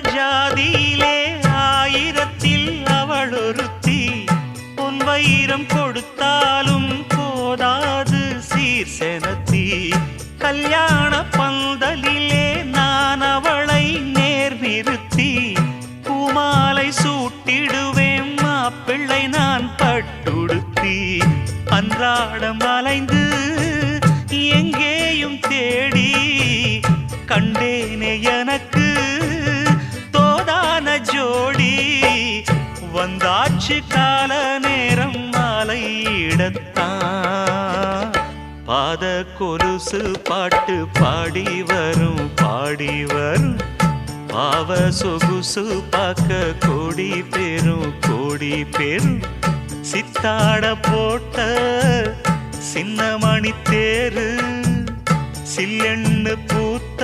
ஜாதியிலே ஆயிரத்தில் அவளொருத்தி. பொன் வைரம் கொடுத்தாலும் போதாது சீர்செனத்தி. கல்யாண பந்தலிலே நான் அவளை நேர் நிறுத்தி பூமாலை சூட்டிடுவேன் மாப்பிள்ளை நான் பட்டுடுத்தி. அன்றாடம் அலைந்து வந்தாச்சு கால நேரம் மாலை இடத்தான் பாத கொலுசு பாட்டு பாடி வரும் பாடி வரும். பாவ சொகுசு பார்க்க கோடி பெரும் கோடி பெரும். சித்தாட போட்ட சின்ன மணி தேரு சில்லெண்ணு பூத்த